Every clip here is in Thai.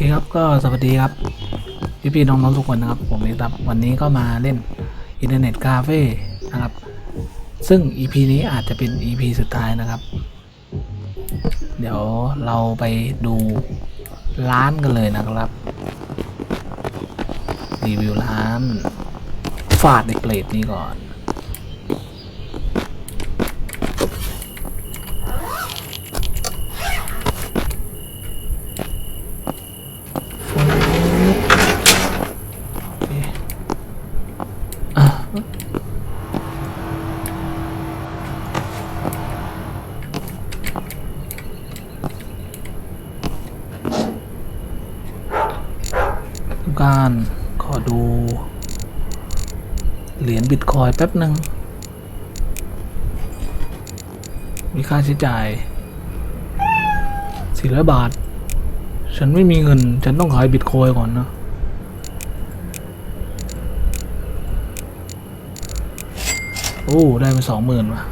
เคครับก็สวัสดีครับพี่พี่ๆน้องๆทุกคนนะครับ ผมเองครับวันนี้ก็มาเล่นอินเทอร์เน็ตคาเฟ่นะครับ ซึ่ง EP นี้อาจจะเป็น EP สุดท้ายนะครับ เดี๋ยวเราไปดูร้านกันเลยนะครับรีวิวร้านฟาดในเปรตนี้ก่อน ต้องการขอดู เหรียญบิตคอยแป๊บหนึ่งมีค่าใช้จ่าย400บาท ฉันไม่มีเงิน ฉันต้องขายบิตคอยก่อนนะ โอ้ ได้มาสองหมื่นว่ะ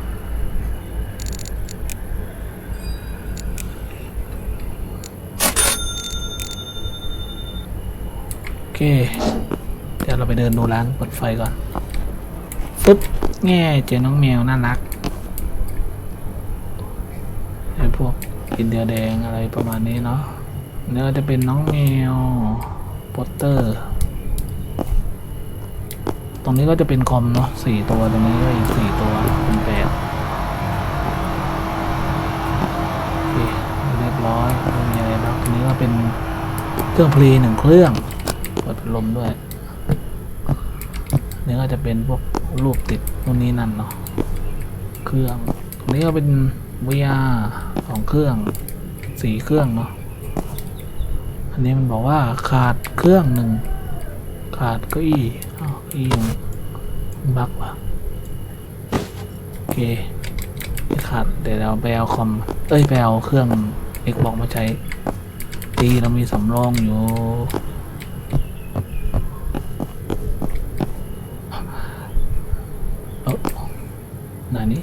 โอเค เดี๋ยวเราไปเดินดูร้านเปิดไฟก่อน ปุ๊บแง่เจอน้องแมวน่ารักไอ้พวกกินเดือแดงอะไรประมาณนี้เนาะเนื้อจะเป็นน้องแมวโปสเตอร์ ตรงนี้ก็จะเป็นคอมเนาะสี่ตัวตรงนี้ก็อีกสี่ตัวเป็นแปดโอเคเรียบร้อยไม่มีอะไรแล้วทีนี้ก็เป็นเครื่องพลย์หนึ่งเครื่องเปิดพัดลมด้วยนี่ก็จะเป็นพวก รูปติดนู่นนี่นั่นเนาะเครื่องตรงนี้ก็เป็น VR สองเครื่องสี่เครื่องเนาะอันนี้มันบอกว่าขาดเครื่องหนึ่งขาดเก้าอี้อ้าวเก้าอี้มันบักว่ะโอเคขาดเดี๋ยวเราไปเอาคอมเอ้ยไปเอาเครื่อง Xbox มาใช้ตีเรามีสำรองอยู่ เอ้าไหนนี้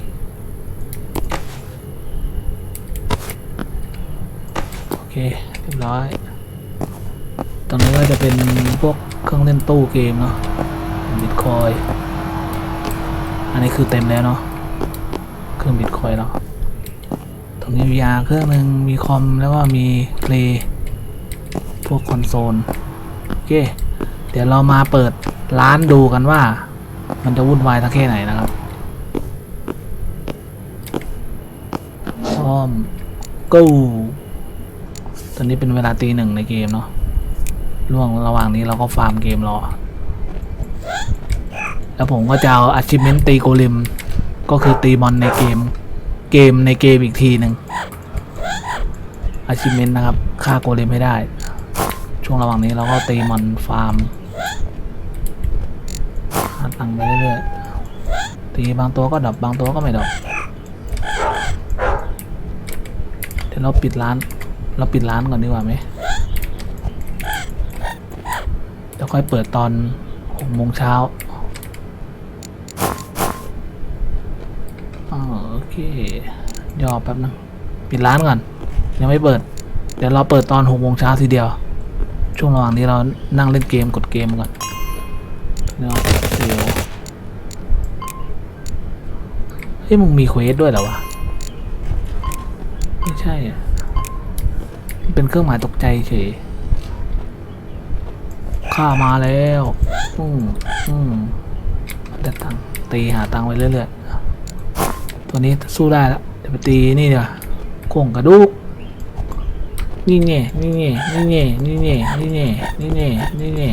โอเค เรียบร้อย ตรงนี้ก็จะเป็นพวกเครื่องเล่นตู้เกมเนาะบิตคอย อันนี้คือเต็มแล้วเนาะ เครื่องบิตคอยเนาะตรงนี้มียาเครื่องหนึ่งมีคอมแล้วก็มีเพลย์พวกคอนโซล โอเค เดี๋ยวเรามาเปิดร้านดูกันว่า มันจะวุ่นวายสักแค่ไหนนะครับพร้อม go ตอนนี้เป็นเวลาตีหนึ่งในเกมเนาะ ร่วงระหว่างนี้เราก็ฟาร์มเกมรอ แล้วผมก็จะเอา achievement ตีโกลิม ก็คือตีมอนในเกม เกมในเกมอีกทีหนึ่ง achievement นะครับฆ่าโกลิมให้ได้ ช่วงระหว่างนี้เราก็ตีมอนฟาร์มหาตังค์ไปเรื่อยๆตีบางตัวก็ดับบางตัวก็ไม่ดับเดี๋ยวเราปิดร้าน เราปิดร้านก่อนดีกว่าไหม เดี๋ยวค่อยเปิดตอนหกโมงเช้าอ๋อโอเคย่อแป๊บนึงปิดร้านก่อน ยังไม่เปิด เดี๋ยวเราเปิดตอนหกโมงเช้าทีเดียว ช่วงระหว่างนี้เรานั่งเล่นเกมกดเกมก่อนเนาะเดี๋ยวเฮ้ยมึงมีเควสด้วยเหรอวะ ไม่ใช่อะเป็นเครื่องหมายตกใจเฉย ข้ามาแล้วอืมอืมได้ตังค์ตีหาตังค์ไว้เรื่อยๆ ตัวนี้สู้ได้แล้วเดี๋ยวไปตีนี่เดี๋ยวโคงกระดูก นี่ไงนี่ไงนี่ไงนี่ไงนี่ไงนี่ไงนี่ไง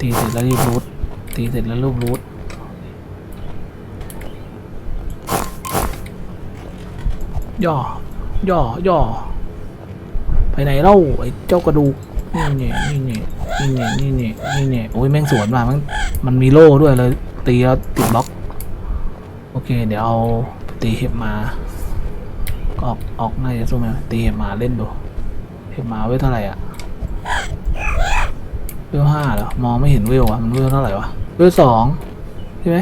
ตีเสร็จแล้วรีบรูทตีเสร็จแล้วรูปรูทย่อ ย่อย่อไปไหนเล่าไอ้เจ้ากระดูกนี่เนี่ยนี่เนี่ยนี่เนี่ยนี่เนี่ยนี่เนี่ยโอ้ยแม่งสวนมามันมันมีโล่ด้วยเลยตีแล้วติดบล็อก โอเค เดี๋ยวเอาตีเห็บมา ออกออกน่าจะสู้ไหมตีเห็บมาเล่นดู เห็บมาไว้เท่าไหร่อะเวลห้าเหรอมองไม่เห็นเวลอะมันเวลเท่าไหร่วะเวลสองใช่ไหม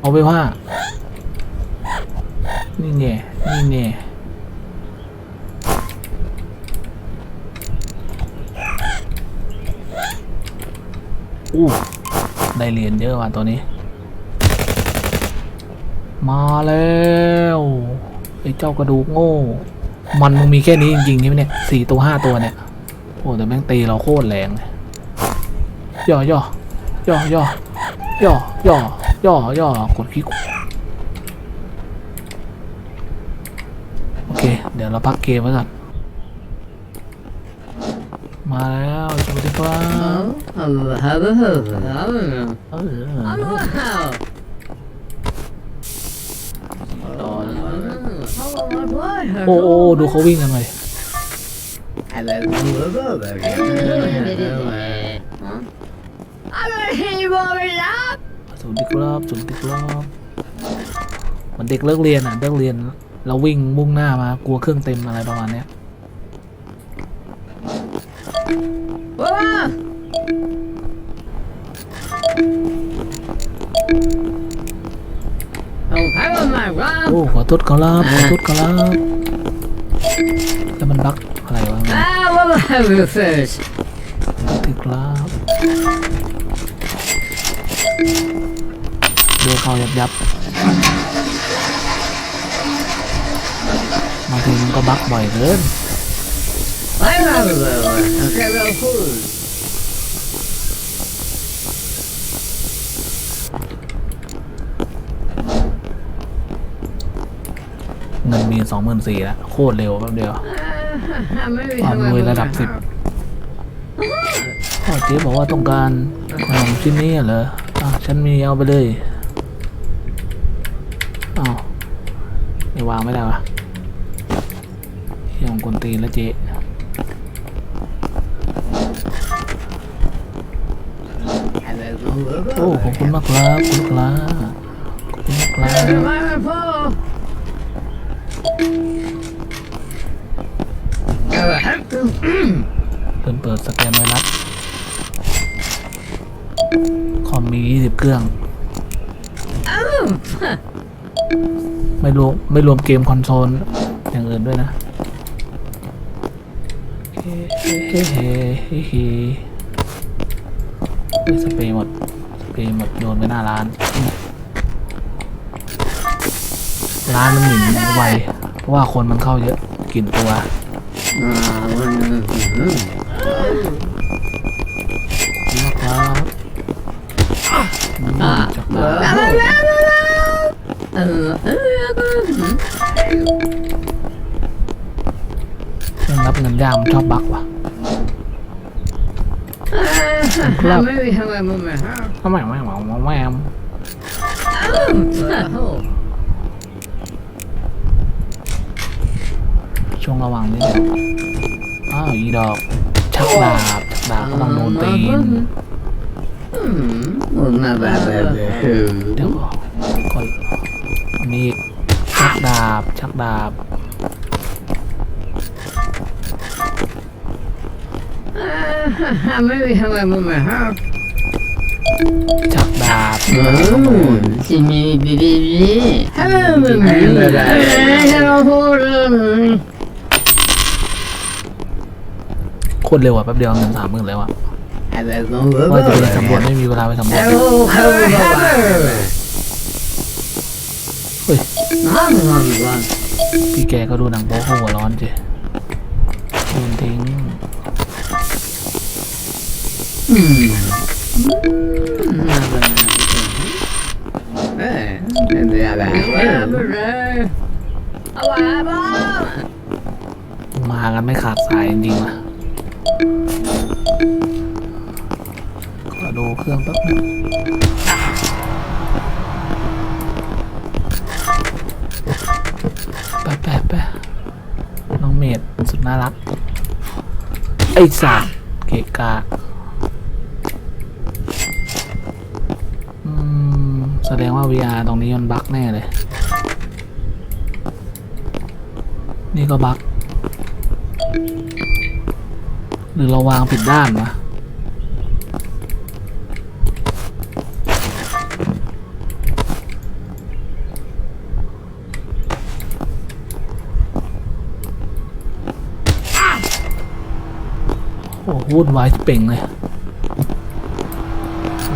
เอาเวลห้านี่แน่นี่แน่ อู้ได้เหรียญเยอะว่ะตัวนี้ มาแล้วไอ้เจ้ากระดูกโง่ มันมึงมีแค่นี้จริงๆใช่ไหมเนี่ยสี่ตัวห้าตัวเนี่ย โอ้แต่แม่งตีเราโคตรแรงเลยย่อย่อย่อย่อย่อย่อย่อย่อกดคลิกโอเค เดี๋ยวเราพักเกมไว้ก่อนมาแล้ว ครับ Oh, hello, hello, hello. เออ Hello. โอ้โอ้ดูเขาวิ่งกันเลย Hello, hello, hello. สวัสดีครับสวัสดีครับเหมือนเด็กเลิกเรียนอะเลิกเรียนเราวิ่งมุ่งหน้ามากลัวเครื่องเต็มอะไรประมาณเนี้ย อะ เอาไปเอามาบโอ้ขอโทษครับขอโทษครับแล้วมันบักอะไรวะอ้าวว่ามาเรือเฟสบักถึกครับดูเขายับยับมาถึงมันก็บักบ่อยเกิน I love you. Okay, well, food. เงินมีสองหมื่นสี่แล้วโคตรเร็วแป๊บเดียว Uh, maybe ความ have รวย a ระดับสิบพ่อเจ๊บอกว่าต้องการขนมชิ้นนี้เหรออะฉันมีเอาไปเลยอ้าวไม่วางไม่ได้วะเฮียของกวนตีนแล้วเจ๊ คุณมากครับคุณครับขอบคุณมากครับเริ่มเปิดสแกนไวรัสคอมมียี่สิบเครื่อง ไม่รวมไม่รวมเกมคอนโซล อย่างอื่นด้วยนะเฮ้เฮ้เฮ้เฮ้เฮ้เฮ้สเปรย์หมดสเปร ย์หมดโยนไปหน้าร้าน ร้านมันหมิ่นไวเพราะว่าคนมันเข้าเยอะกลิ่นตัวนะครับอืมจากบ้านเครื่องรับเงินยากมันชอบบักว่ะ Maybe have a moment. ทำไมไม่หวังแม่มช่วงระหว่างนี้อ้าวอีดอก ชักดาบชักดาบกำลังโดนตีนเดี๋ยวก่อนก่อนอันนี้ชักดาบ ชักดาบ Maybe have a moment. ชักดาบ See me, baby. Hello, hello, โคตรเร็วอะแป๊บเดียวเงินสามหมื่นแล้วอะ hello. ว่าจะไปสำรวจไม่มีเวลาไปสำรวจ Hello, hello. เฮ้ย Run, run, run. พี่แกก็ดูหนังโป๊หัวร้อนเจ มากันไม่ขาดสายจริงๆะขอดูเครื่องแป๊บนึงแป๊บแป๊บแป๊บน้องเมดสุดน่ารัก ไอ้สัตว์เกกะ แสดงว่า VR ตรงนี้มันบั๊กแน่เลย นี่ก็บั๊กหรือเราวางผิดด้านวะโอ้วุ่นวายเป่งเลย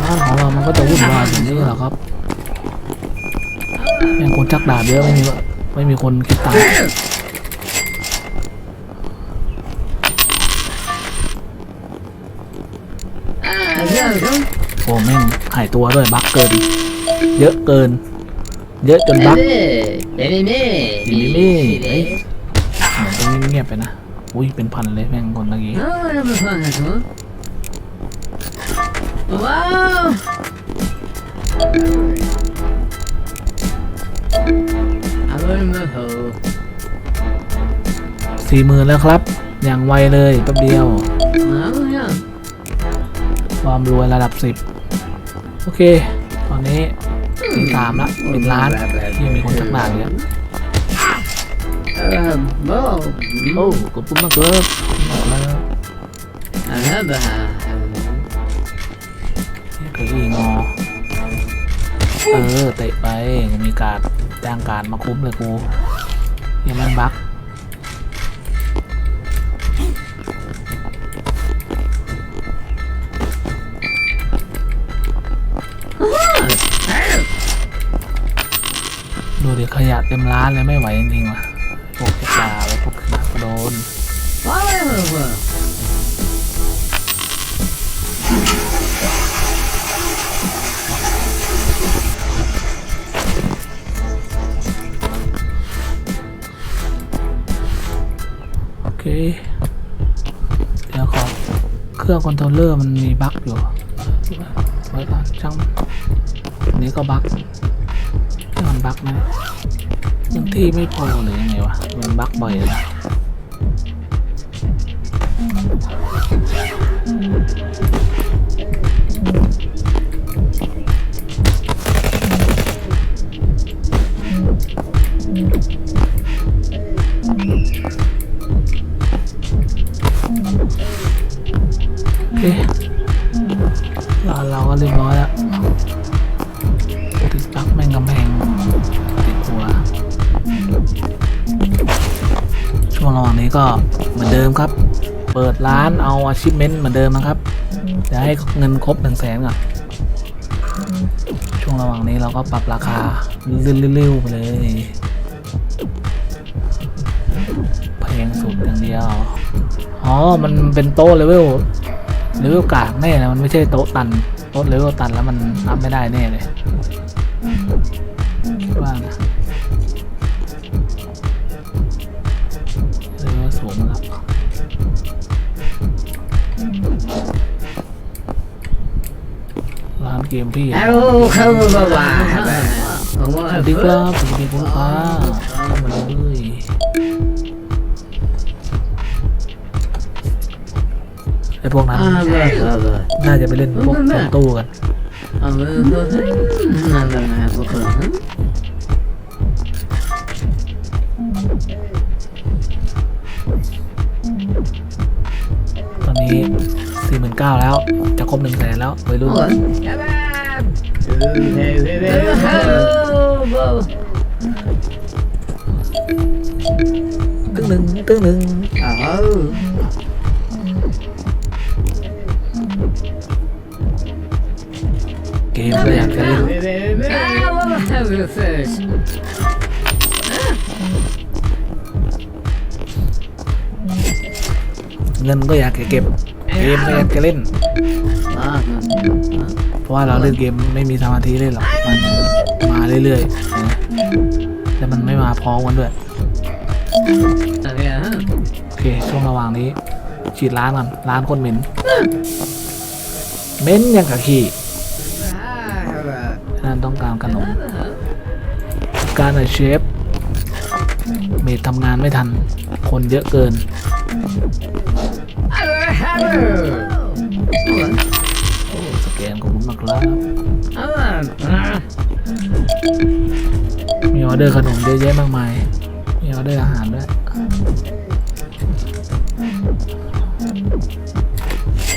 ร้านของเรามันก็จะวุ่นวายแบบนี้แหละครับ แม่งคนชักดาบเยอะไม่มีไม่มีคนคิดตังค์โอ้แม่งหายตัวด้วยบั๊กเกิน เยอะเกิน เยอะจนบั๊ก Baby, baby, ดีนี่เฮ้ยเหมือนตรงนี้เงียบไปนะ อุ้ยเป็นพันเลยแม่งคนเมื่อกี้ Oh, I'm a สี่หมื่นแล้วครับ อย่างไวเลยแป๊บเดียว Oh, yeah. ความรวยระดับสิบโอเค ตอนนี้ตีสามละเป็นล้านที่มีคนชักดาบเยอะ Um, well, โอ้ขอบคุณมากครับขอบคุณมากครับ I have a เก้าอี้งอเออเตะไปมีการด จ้างการมาคุ้มเลยกูยังม่งบักดูดิขยะเต็มร้านเลยไม่ไหวจริงๆว่ะพวกปลาไว้พวกขนาดโดน เค เดี๋ยวขอเครื่องคอนโทรลเลอร์มันมีบั๊กอยู่ไว้ก่อนช่างนี้ก็บั๊กที่มันบั๊กนะพื้นที่ไม่พอหรือยังไงวะ มันบั๊กบ่อยเลย เหมือนเดิมครับ เปิดร้านเอา achievement เหมือนเดิมนะครับจะให้เงินครบหนึ่งแสนก่อนช่วงระหว่างนี้เราก็ปรับราคาเร็วๆไปเลยแพลงสุดอย่างเดียวอ๋อมันเป็นโต๊ะเลเวลเลเวลกากแน่นะมันไม่ใช่โต๊ะตันโต๊ะเลเวลตันแล้วมันนับไม่ได้แน่เลย ร้านเกมพี่ Hello, hello, bye สวัสดีครับสวัสดีคุณป้าเข้ามาเลยไอพวกนั้น Ah, bye, bye, bye. น่าจะไปเล่นพวกพวกตู้กัน Ah, bye, bye. Ah, bye, bye, bye. ตอนนี้สี่หมื่นเก้าแล้ว จะครบหนึ่งแสนแล้วไปรุ่น Hello, bye. ตึ้งหนึ่งตึ้งหนึ่ง Oh. เกมก็อยากจะเล่น I want to have you first. เงินก็อยากจะเก็บเกมก็อยากจะเล่น Ah, เพ ราะว่าเราเล่นเกมไม่มีสมาธิเล่นหรอกมันมาเรื่อยๆนะแต่มันไม่มาพร้อมกันด้วย yeah. โอเคช่วงระหว่างนี้ ฉีดร้านก่อนร้านคนเหม็นเหม็นยังกับขี้ฉะนั้นต้องการขนมการหน่อยเชฟเมดทำงานไม่ทัน คนเยอะเกินโอ้สแกนขอบคุณมากครับ มีออเดอร์ขนมเยอะแยะมากมาย มีออเดอร์อาหารด้วย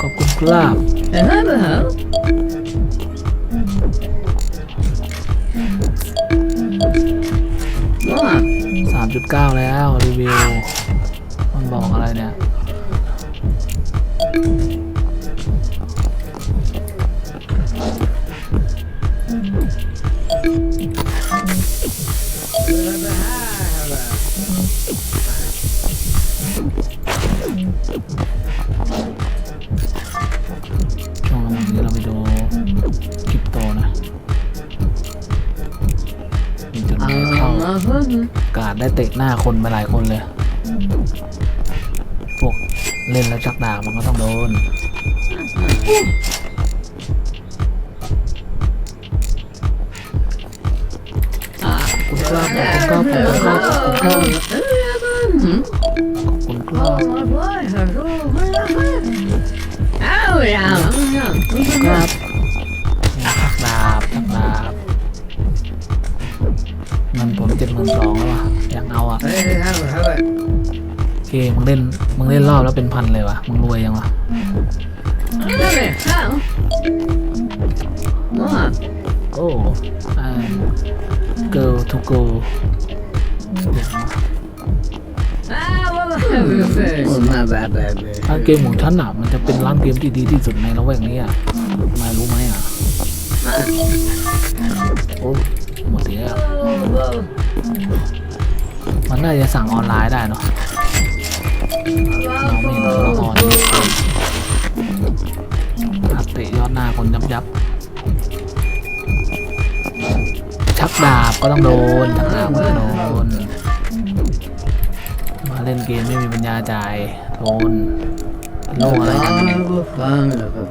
ขอบคุณครับ Hello. สามจุดเก้าแล้ว รีวิว ได้เตะหน้าคนไปหลายคนเลย พวกเล่นแล้วชักดาบมันก็ต้องโดนคุณครับขอบคุณครับขอบคุณครับ เคมึงเล่นมึงเล่นรอบแล้วเป็นพันเลยวะมึงรวยยังวะโอ้อ่า girl to go ร้านเกมของฉันอะมันจะเป็นร้านเกมที่ดีที่สุดในละแวกนี้อะนายรู้ไหมอะโอ้หมดทีแล้วมันน่าจะสั่งออนไลน์ได้เนาะ เราไม่เห็นตัวละครอัดเตะยอดหน้าคนยับยับชักดาบก็ต้องโดนชักดาบก็ต้องโดน มาเล่นเกมไม่มีปัญญาจ่ายโดนโลกอะไรกันเนี่ย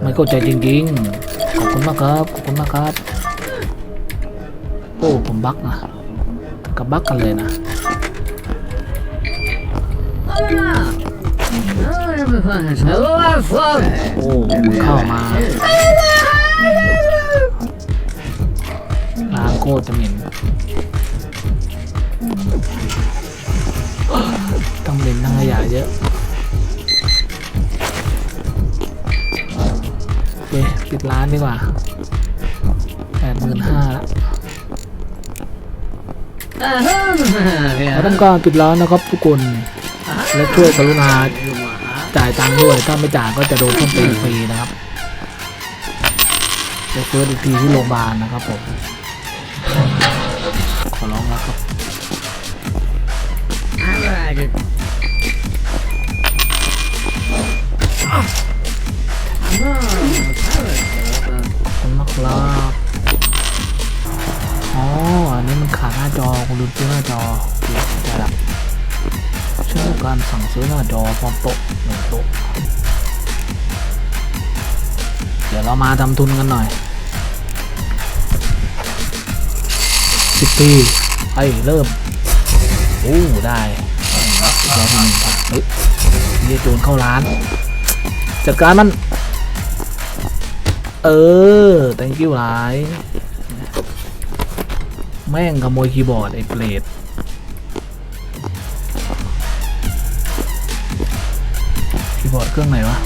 ไม่เข้าใจจริงๆ ขอบคุณมากครับ ขอบคุณมากครับ โอ้ ผมบักนะกับบักกันเลยนะ โอ้มันเข้ามาล้างโคตรจะเหม็นต้องเล่นทั้งขยะเยอะโอเคปิดร้านดีกว่าแปดหมื่นห้าแล้วเราต้องการปิดร้านนะครับทุกคน และช่วยกรุณาจ่ายตังค์ด้วย ถ้าไม่จ่ายก็จะโดนต้นตีฟรีนะครับไปเฟิร์สอีกทีที่โรงพยาบาลนะครับผม ขอร้องแล้วครับขอบคุณมากครับอ๋อ อันนี้มันขาดหน้าจอคุณลืมซื้อหน้าจอโอเคได้ละเชื่อการสั่งซื้อหน้าจอพร้อมโต๊ะหนึ่งโต๊ะ เดี๋ยวเรามาทำทุนกันหน่อยสิบปีไปเริ่ม โอ้ได้แย่ที่หนึ่งครับเฮ้ยเรียกโจรเข้าร้าน จัดการมัน เออ thank you หลาย แม่งขโมยคีย์บอร์ด ไอ้เปรต ย์บอร์ดเครื่องไหนวะ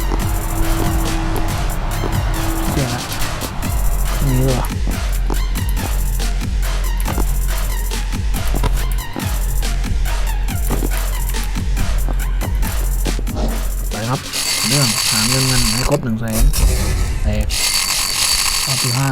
เสียละนี่เหรอไปครับเรื่องหาเงินเงินให้ครบหนึ่งแสนแตกรอบที่ห้า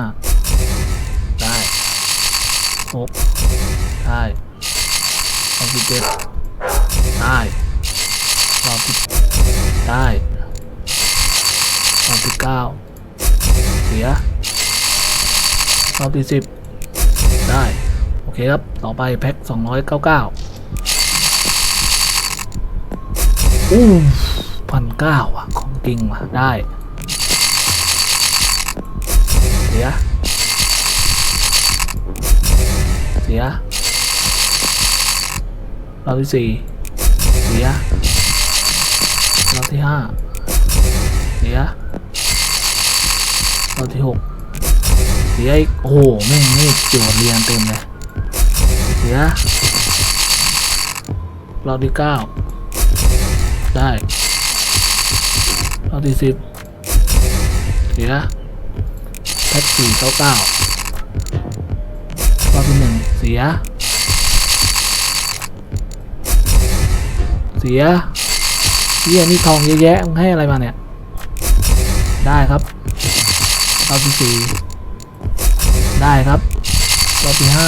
40 ได้ โอเคครับ ต่อไปแพ็ค299อู้พันเก้าอะ ของจริงว่ะ ได้เสียเสียรอบที่สี่เสียรอบที่ห้าเสียรอบที่หก เสียอีกโอ้โหแม่งนี่จทย์เรียงเต็มเลยเสียรอบที่เก้าได้รอบที่สิบเสียแพ็คสี่เก้าเก้ารอบที่หนึ่งเสีย เสียเฮียนี่ทองเยอะแยะมึงให้อะไรมาเนี่ย ได้ครับรอบที่สี่ ได้ครับ รอบที่ห้า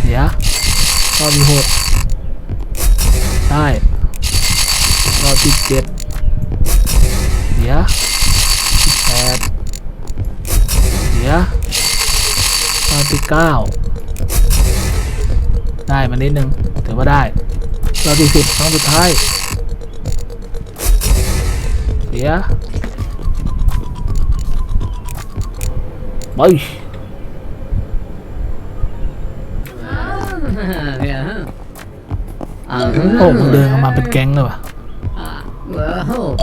เสีย รอบที่หกได้ รอบที่เจ็ดเสียแปดเสีย รอบที่เก้าได้มานิดนึง ถือว่าได้ รอบที่สิบครั้งสุดท้ายเสีย ไป Yeah. โอ้มึงเดินกันมาเป็นแก๊งเลยว่ะ Well.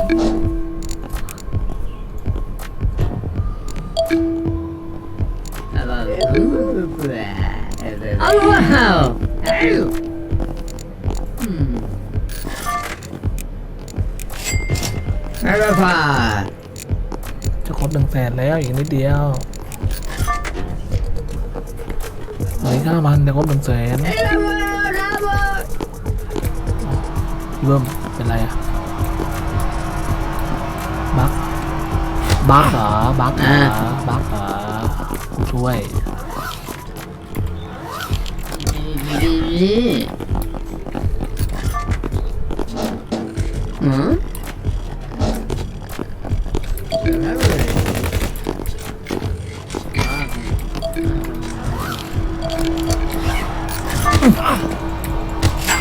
Oh wow! Hmm. Verify. จะครบหนึ่งแสนแล้วอีกนิดเดียว เหลือห้าพันจะครบหนึ่งแสนพี่เบิ้มเป็นไรอะบักบักเหรอบักเหรอบักเหรอกูช่วย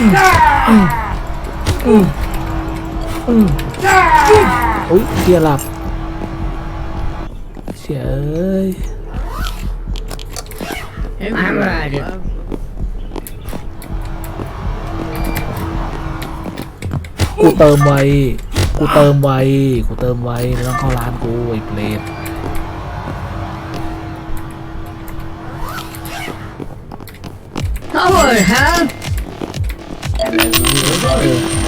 Ừ. อุ้ยเสียหลับ เสียเอ้ย I'm right. กูเติมไว กูเติมไว กูเติมไวไม่ต้องเข้าร้านกูไอ้เปรต Oh, huh? เออ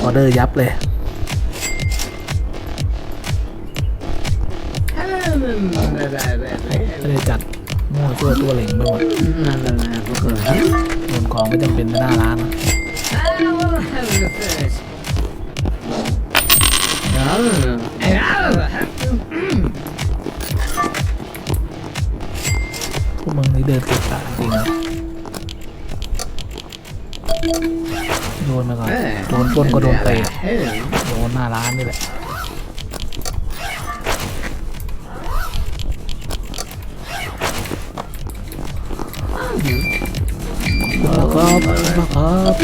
ออเดอร์ยับเลยไม่ได้จัดมั่วตัวตัวเหล่งไปหมดนั่นแหละพวกเราโดนของไม่จำเป็นหน้าร้านนะพวกมึงนี่เดินเก็ โดนปล้นก็โดนเตะโดนหน้าร้านนี่แหละมาครับมาครับ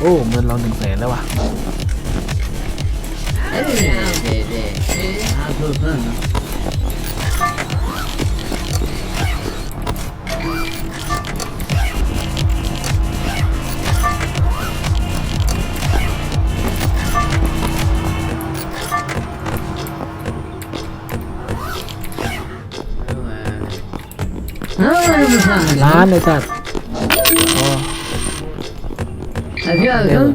โอ้เงินเราหนึ่งแสนแล้วว่ะร้านเลยจัด อ๋อ Have you เดี๋ยว ever?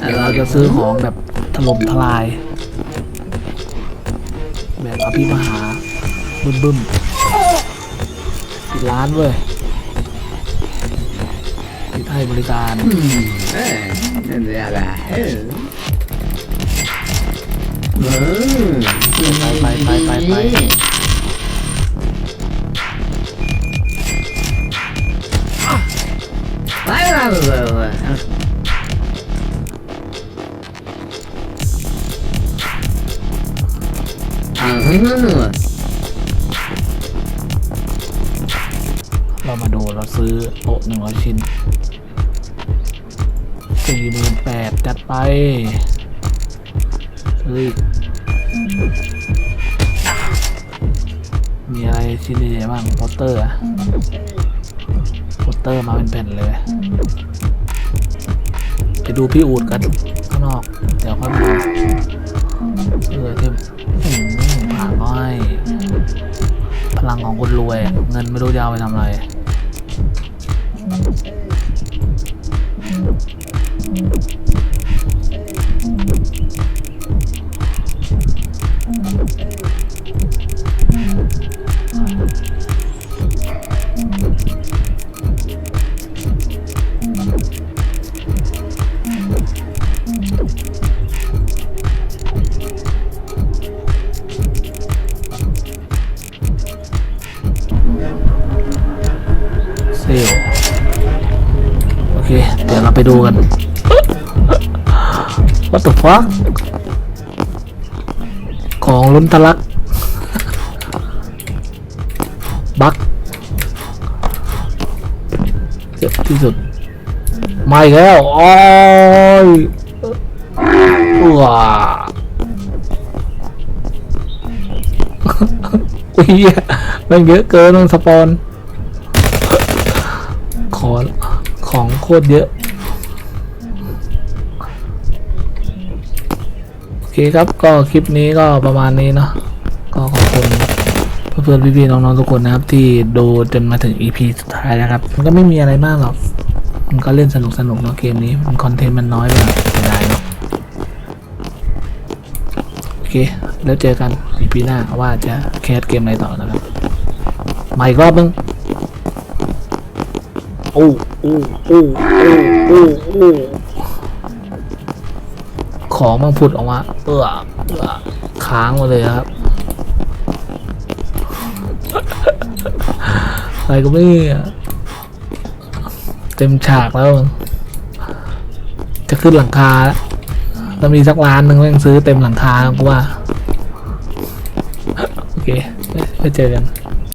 เดี๋ยวเราจะซื้อของแบบถล่มทลาย แบบอภิมหาบึ้มบึ้มปิดร้านเว้ยปิดให้บริการ ไปไปไปไปเรามาดูเราซื้อโต๊ะหนึ่งร้อยชิ้นสี่หมื่นแปดจัดไปซื้ออีก มีอะไรชิ้นใหญ่ๆบ้างโปสเตอร์อะโปสเตอร์มาเป็นแผ่นเลย ไปดูพี่อูดกันข้างนอก เดี๋ยวค่อยมาเออเทมอืมผ่าน้อย พลังของคนรวยอะเงินไม่รู้จะเอาไปทำอะไร ไปดูกัน What the fuck ของล้นทะลัก บักเจ็บที่สุด มาอีกแล้วโอ้ยว้าอุ้ยเหี้ยมันเยอะเกินมันสปอน ของของโคตรเยอะ อเคครับก็คลิปนี้ก็ประมาณนี้เนาะก็ขอบคุณเพื่อนๆพี่ๆน้องๆทุกคนนะครับ ที่ดูจนมาถึง EP สุดท้ายนะครับ มันก็ไม่มีอะไรมากหรอก มันก็เล่นสนุกสนุกๆเนาะเกมนี้มันคอนเทนต์มันน้อยไปหน่อยเสียดายเนาะโอเค แล้วเจอกัน EP หน้าว่าจะแคสเกมอะไรต่อนะครับมาอีกรอบนึงโอ้โอ้โอ้โอ้โอ้โอ้ ของมันผุดออกมาเอื้อเอื้อค้างมาเลยครับ อะไรก็ไม่รู้เต็มฉากแล้วมึงจะขึ้นหลังคาแล้วถ้ามีสักล้านหนึ่งแม่งซื้อเต็มหลังคาแล้วกูว่า โอเคไว้ไว้เจอกัน